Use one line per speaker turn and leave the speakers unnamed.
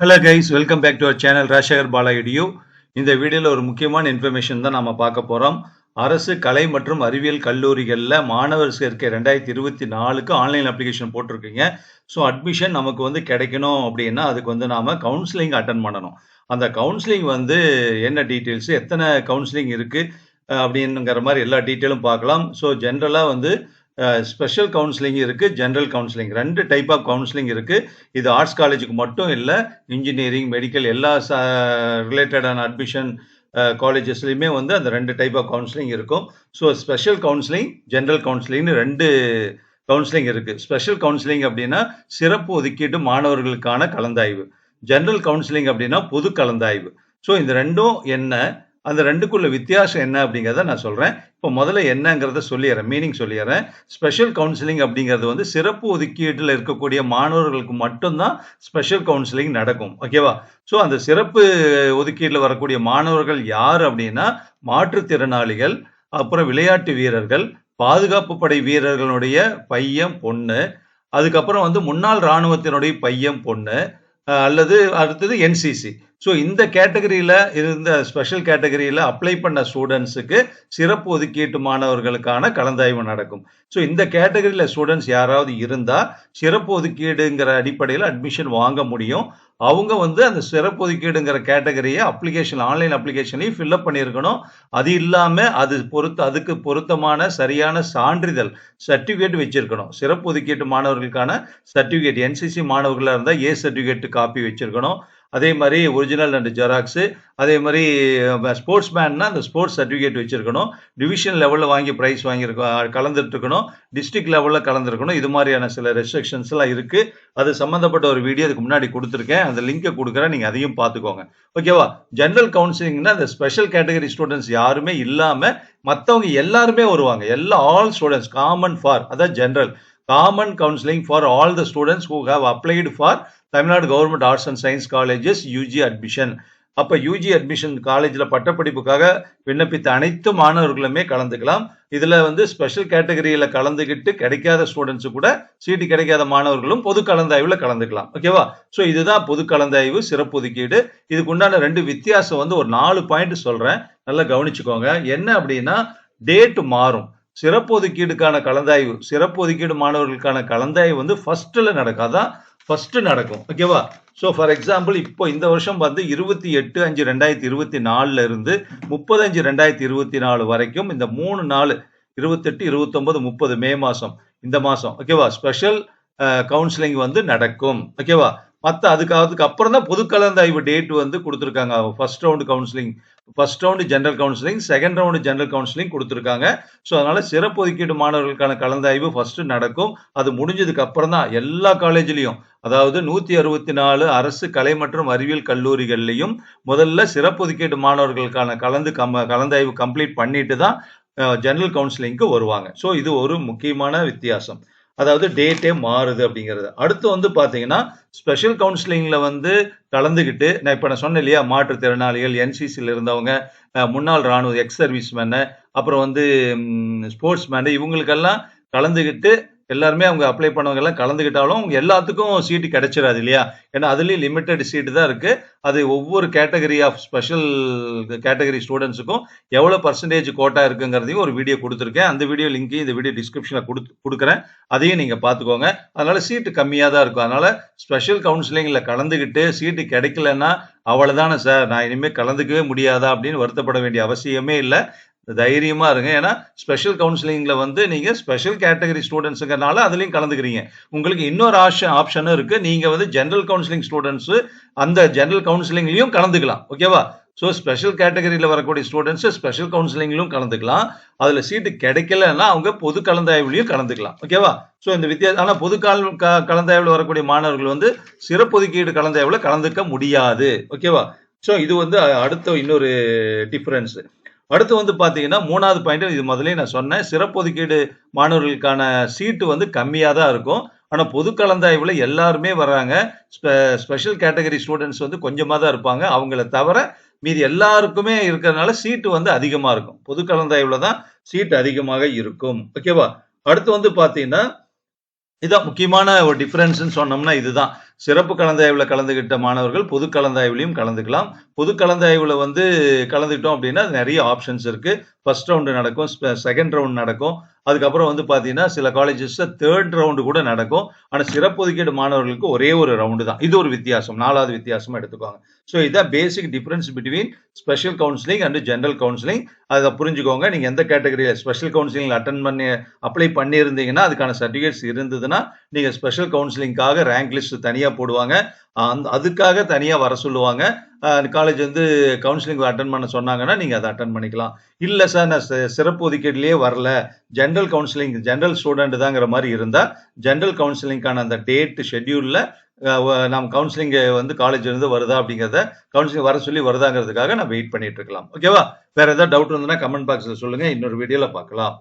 Hello guys welcome back to our channel Rajasekar Bala இடியோ இந்த வீடியோவில் ஒரு முக்கியமான இன்ஃபர்மேஷன் தான் நம்ம பார்க்க போகிறோம் அரசு கலை மற்றும் அறிவியல் கல்லூரிகளில் மாணவர் சேர்க்கை ரெண்டாயிரத்தி இருபத்தி நாலுக்கு ஆன்லைன் அப்ளிகேஷன் போட்டிருக்கீங்க. ஸோ அட்மிஷன் நமக்கு வந்து கிடைக்கணும் அப்படின்னா அதுக்கு வந்து நாம் கவுன்சிலிங் அட்டன் பண்ணணும். அந்த கவுன்சிலிங் வந்து என்ன டீட்டெயில்ஸ் எத்தனை கவுன்சிலிங் இருக்குது அப்படிங்கிற மாதிரி எல்லா டீட்டெயிலும் பார்க்கலாம். ஸோ ஜென்ரலாக வந்து ஸ்பெஷல் கவுன்சிலிங் இருக்குது ஜென்ரல் கவுன்சிலிங் ரெண்டு டைப் ஆஃப் கவுன்சிலிங் இருக்குது இது ஆர்ட்ஸ் காலேஜுக்கு மட்டும் இல்லை இன்ஜினியரிங் மெடிக்கல் எல்லா ரிலேட்டடான அட்மிஷன் காலேஜஸ்லையுமே வந்து அந்த ரெண்டு டைப் ஆஃப் கவுன்சிலிங் இருக்கும். ஸோ ஸ்பெஷல் கவுன்சிலிங் ஜென்ரல் கவுன்சிலிங்னு ரெண்டு கவுன்சிலிங் இருக்குது ஸ்பெஷல் கவுன்சிலிங் அப்படின்னா சிறப்பு ஒதுக்கீட்டு மாணவர்களுக்கான கலந்தாய்வு. ஜென்ரல் கவுன்சிலிங் அப்படின்னா பொது கலந்தாய்வு. ஸோ இந்த ரெண்டும் என்ன? அந்த ரெண்டுக்குள்ள வித்தியாசம் என்ன அப்படிங்கிறத நான் சொல்கிறேன் இப்போ முதல்ல என்னங்கிறத சொல்லிடுறேன். மீனிங் சொல்லிடுறேன். ஸ்பெஷல் கவுன்சிலிங் அப்படிங்கிறது வந்து சிறப்பு ஒதுக்கீட்டில் இருக்கக்கூடிய மாணவர்களுக்கு மட்டும்தான் ஸ்பெஷல் கவுன்சிலிங் நடக்கும். ஓகேவா ஸோ அந்த சிறப்பு ஒதுக்கீட்டில் வரக்கூடிய மாணவர்கள் யார் அப்படின்னா மாற்றுத்திறனாளிகள் அப்புறம் விளையாட்டு வீரர்கள் பாதுகாப்பு படை வீரர்களுடைய பையன் பொண்ணு அதுக்கப்புறம் வந்து முன்னாள் இராணுவத்தினுடைய பையன் பொண்ணு அல்லது அடுத்தது என்சிசி ஸோ இந்த கேட்டகரியில் இருந்த ஸ்பெஷல் கேட்டகரியில் அப்ளை பண்ண ஸ்டூடெண்ட்ஸுக்கு சிறப்பு ஒதுக்கீட்டு மாணவர்களுக்கான கலந்தாய்வு நடக்கும். ஸோ இந்த கேட்டகரியில் ஸ்டூடெண்ட்ஸ் யாராவது இருந்தால் சிறப்பு ஒதுக்கீடுங்கிற அடிப்படையில் அட்மிஷன் வாங்க முடியும். அவங்க வந்து அந்த சிறப்பு ஒதுக்கீடுங்கிற கேட்டகரியை அப்ளிகேஷன் ஆன்லைன் அப்ளிகேஷனையும் ஃபில்அப் பண்ணியிருக்கணும். அது இல்லாமல் அது பொருத்த அதுக்கு பொருத்தமான சரியான சான்றிதழ் சர்டிஃபிகேட் வச்சிருக்கணும். சிறப்பு ஒதுக்கீட்டு மாணவர்களுக்கான சர்டிஃபிகேட் என்சிசி மாணவர்களாக இருந்தால் ஏ சர்டிஃபிகேட் காப்பி வச்சிருக்கணும். அதே மாதிரி ஒரிஜினல் அண்ட் ஜெராக்ஸு அதே மாதிரி ஸ்போர்ட்ஸ் மேன்னா அந்த ஸ்போர்ட்ஸ் சர்டிஃபிகேட் வச்சுருக்கணும். டிவிஷன் லெவலில் வாங்கி ப்ரைஸ் வாங்கியிருக்கோம் கலந்துட்டுருக்கணும். டிஸ்ட்ரிக் டிஸ்ட்ரிக்ட் லெவலில் கலந்துருக்கணும். இது மாதிரியான சில ரெஸ்ட்ரிக்ஷன்ஸ்லாம் இருக்குது அது சம்மந்தப்பட்ட ஒரு வீடியோ அதுக்கு முன்னாடி கொடுத்துருக்கேன். அந்த லிங்கை கொடுக்குறேன். நீங்கள் அதையும் பார்த்துக்கோங்க. ஓகேவா ஜென்ரல் கவுன்சிலிங்னா அந்த ஸ்பெஷல் கேட்டகரி ஸ்டூடெண்ட்ஸ் யாருமே இல்லாமல் மற்றவங்க எல்லாருமே வருவாங்க. எல்லா ஆல் ஸ்டூடெண்ட்ஸ் காமன் ஃபார் அதான் general common counselling for all the students who have applied for Tamil Nadu government arts and science colleges UG admission அப்போ யூஜி அட்மிஷன் காலேஜில் பட்டப்படிப்புக்காக விண்ணப்பித்த அனைத்து மாணவர்களுமே கலந்துக்கலாம். இதில் வந்து ஸ்பெஷல் கேட்டகரியில் கலந்துக்கிட்டு கிடைக்காத ஸ்டூடெண்ட்ஸு கூட சீட்டு கிடைக்காத மாணவர்களும் பொது கலந்தாய்வில் கலந்துக்கலாம். ஓகேவா ஸோ இதுதான் பொது கலந்தாய்வு சிறப்பு ஒதுக்கீடு. இதுக்கு உண்டான ரெண்டு வித்தியாசம் வந்து ஒரு நாலு பாயிண்ட் சொல்கிறேன் நல்லா கவனிச்சுக்கோங்க. என்ன அப்படின்னா டேட் மாறும். சிறப்பு ஒதுக்கீடுக்கான கலந்தாய்வு சிறப்பு ஒதுக்கீடு மாணவர்களுக்கான கலந்தாய்வு வந்து ஃபர்ஸ்ட்ல நடக்கும். அதான் ஃபர்ஸ்ட் நடக்கும். ஓகேவா ஸோ ஃபார் எக்ஸாம்பிள் இப்போ இந்த வருஷம் வந்து இருபத்தி எட்டு அஞ்சு ரெண்டாயிரத்தி இருபத்தி நாலுல இருந்து முப்பது அஞ்சு ரெண்டாயிரத்தி இருபத்தி நாலு வரைக்கும் இந்த மூணு நாள் இருபத்தெட்டு இருபத்தொன்பது முப்பது மே மாசம் இந்த மாசம். ஓகேவா ஸ்பெஷல் கவுன்சிலிங் வந்து நடக்கும். ஓகேவா மற்ற அதுக்கு அதுக்கு அப்புறம் தான் பொது கலந்தாய்வு டேட் வந்து கொடுத்துருக்காங்க. First round counselling first round general counselling second round general counselling கொடுத்துருக்காங்க. ஸோ அதனால சிறப்பு ஒதுக்கீடு மாணவர்களுக்கான கலந்தாய்வு ஃபர்ஸ்ட் நடக்கும். அது முடிஞ்சதுக்கு அப்புறம் தான் எல்லா காலேஜ்லையும் அதாவது நூற்றி அறுபத்தி நாலு அரசு கலை மற்றும் அறிவியல் கல்லூரிகள்லையும் முதல்ல சிறப்பு ஒதுக்கீடு மாணவர்களுக்கான கலந்து கம் கலந்தாய்வு கம்ப்ளீட் பண்ணிட்டு தான் ஜென்ரல் கவுன்சிலிங்க்கு வருவாங்க. ஸோ இது ஒரு முக்கியமான வித்தியாசம். அதாவது டேட்டே மாறுது அப்படிங்கிறது. அடுத்து வந்து பார்த்தீங்கன்னா ஸ்பெஷல் கவுன்சிலிங்கில் வந்து கலந்துக்கிட்டு நான் இப்போ நான் சொன்னேன் இல்லையா மாற்றுத்திறனாளிகள் என்சிசியில் இருந்தவங்க முன்னாள் ராணுவ எக்ஸ் சர்வீஸ் மேனு அப்புறம் வந்து ஸ்போர்ட்ஸ் மேனு இவங்களுக்கெல்லாம் கலந்துக்கிட்டு எல்லாருமே அவங்க அப்ளை பண்ணவங்க எல்லாம் கலந்துக்கிட்டாலும் அவங்க எல்லாத்துக்கும் சீட்டு கிடைச்சிடாது இல்லையா? ஏன்னா அதுலேயும் லிமிட்டட் சீட்டு தான் இருக்குது அது ஒவ்வொரு கேட்டகரி ஆஃப் ஸ்பெஷல் கேட்டகரி ஸ்டூடெண்ட்ஸுக்கும் எவ்வளோ பர்சன்டேஜ் கோட்டா இருக்குங்கிறதையும் ஒரு வீடியோ கொடுத்துருக்கேன். அந்த வீடியோ லிங்கையும் இந்த வீடியோ டிஸ்கிரிப்ஷனில் கொடுத்து கொடுக்குறேன். அதையும் நீங்கள் பார்த்துக்கோங்க. அதனால் சீட்டு கம்மியாக தான் இருக்கும். அதனால் ஸ்பெஷல் கவுன்சிலிங்கில் கலந்துக்கிட்டு சீட்டு கிடைக்கலன்னா அவ்வளோதானே சார் நான் இனிமேல் கலந்துக்கவே முடியாதா? அப்படின்னு வருத்தப்பட வேண்டிய அவசியமே இல்லை. தைரியமா இருங்க. ஏன்னா ஸ்பெஷல் கவுன்சிலிங்ல வந்து நீங்க ஸ்பெஷல் கேட்டகரி ஸ்டூடெண்ட்ஸுங்கிறனால அதுலயும் கலந்துக்கிறீங்க. உங்களுக்கு இன்னொரு ஆப்ஷன் ஆப்ஷனும் இருக்கு. நீங்க வந்து ஜென்ரல் கவுன்சிலிங் ஸ்டூடெண்ட்ஸ் அந்த ஜென்ரல் கவுன்சிலிங்லயும் கலந்துக்கலாம். ஓகேவா ஸோ ஸ்பெஷல் கேட்டகரியில் வரக்கூடிய ஸ்டூடெண்ட்ஸ் ஸ்பெஷல் கவுன்சிலிங்லையும் கலந்துக்கலாம். அதில் சீட்டு கிடைக்கலன்னா அவங்க பொது கலந்தாய்வுலையும் கலந்துக்கலாம். ஓகேவா ஸோ இந்த வித்தியாசம் ஆனால் பொது கால் கலந்தாய்வில் வரக்கூடிய மாணவர்கள் வந்து சிறப்பொதுக்கீடு கலந்தாய்வில் கலந்துக்க முடியாது. ஓகேவா ஸோ இது வந்து அடுத்த இன்னொரு டிஃப்ரென்ஸு அடுத்து வந்து பார்த்தீங்கன்னா மூணாவது பாயிண்ட் இது முதலே நான் சொன்னேன். சிறப்பொதுக்கீடு மாணவர்களுக்கான சீட்டு வந்து கம்மியாக தான் இருக்கும். ஆனால் பொது கலந்தாய்வில் எல்லாருமே வர்றாங்க ஸ்பெஷல் கேட்டகரி ஸ்டூடெண்ட்ஸ் வந்து கொஞ்சமாக தான் இருப்பாங்க. அவங்கள தவிர மீதி எல்லாருக்குமே இருக்கிறதுனால சீட்டு வந்து அதிகமாக இருக்கும். பொது கலந்தாய்வில் தான் சீட் அதிகமாக இருக்கும். ஓகேவா அடுத்து வந்து பார்த்தீங்கன்னா இதான் முக்கியமான ஒரு டிஃபரன்ஸ்னு சொன்னோம்னா இதுதான். சிறப்பு கலந்தாய்வில் கலந்துகிட்ட மாணவர்கள் பொது கலந்தாய்வுலயும் கலந்துக்கலாம். பொது கலந்தாய்வில் வந்து கலந்துக்கிட்டோம் அப்படின்னா, நிறைய ஆப்ஷன்ஸ் இருக்கு. ஃபர்ஸ்ட் ரவுண்டு நடக்கும். செகண்ட் ரவுண்ட் நடக்கும். அதுக்கப்புறம் வந்து பார்த்தீங்கன்னா, சில காலேஜஸில் தேர்ட் ரவுண்டு கூட நடக்கும். ஆனால் சிறப்பு ஒதுக்கீடு மாணவர்களுக்கு ஒரே ஒரு ரவுண்டு தான். இது ஒரு வித்தியாசம். நாலாவது வித்தியாசமாக எடுத்துக்கோங்க. ஸோ இதான் basic difference between special counselling and general counselling. அதை புரிஞ்சுக்கோங்க. நீங்கள் எந்த கேட்டகரியில் ஸ்பெஷல் கவுன்சிலிங் அட்டன் பண்ணி அப்ளை பண்ணியிருந்தீங்கன்னா, அதுக்கான சர்டிஃபிகேட்ஸ் இருந்ததுன்னா, நீங்க ஸ்பெஷல் கவுன்சிலிங்க்காக ரேங்க் லிஸ்ட் தனியா போடுவாங்க. அந் அதுக்காக தனியா வர சொல்லுவாங்க. காலேஜ் வந்து கவுன்சிலிங் அட்டன் பண்ண சொன்னாங்கன்னா, நீங்க அதை அட்டன் பண்ணிக்கலாம். இல்ல சார் நான் சிறப்பு ஒதுக்கீடுலேயே வரல. ஜென்ரல் கவுன்சிலிங் ஜென்ரல் ஸ்டூடெண்ட் தாங்கிற மாதிரி இருந்தா, ஜென்ரல் கவுன்சிலிங்க்கான அந்த டேட் ஷெட்யூல்ல அ நம்ம கவுன்சிலிங் வந்து காலேஜ் இருந்து வருதா அப்படிங்கிறத கவுன்சிலிங் வர சொல்லி வருதாங்கிறதுக்காக நான் வெயிட் பண்ணிட்டு இருக்கலாம். ஓகேவா? வேற ஏதாவது டவுட் இருந்ததுன்னா கமெண்ட் பாக்ஸ்ல சொல்லுங்க. இன்னொரு வீடியோல பார்க்கலாம்.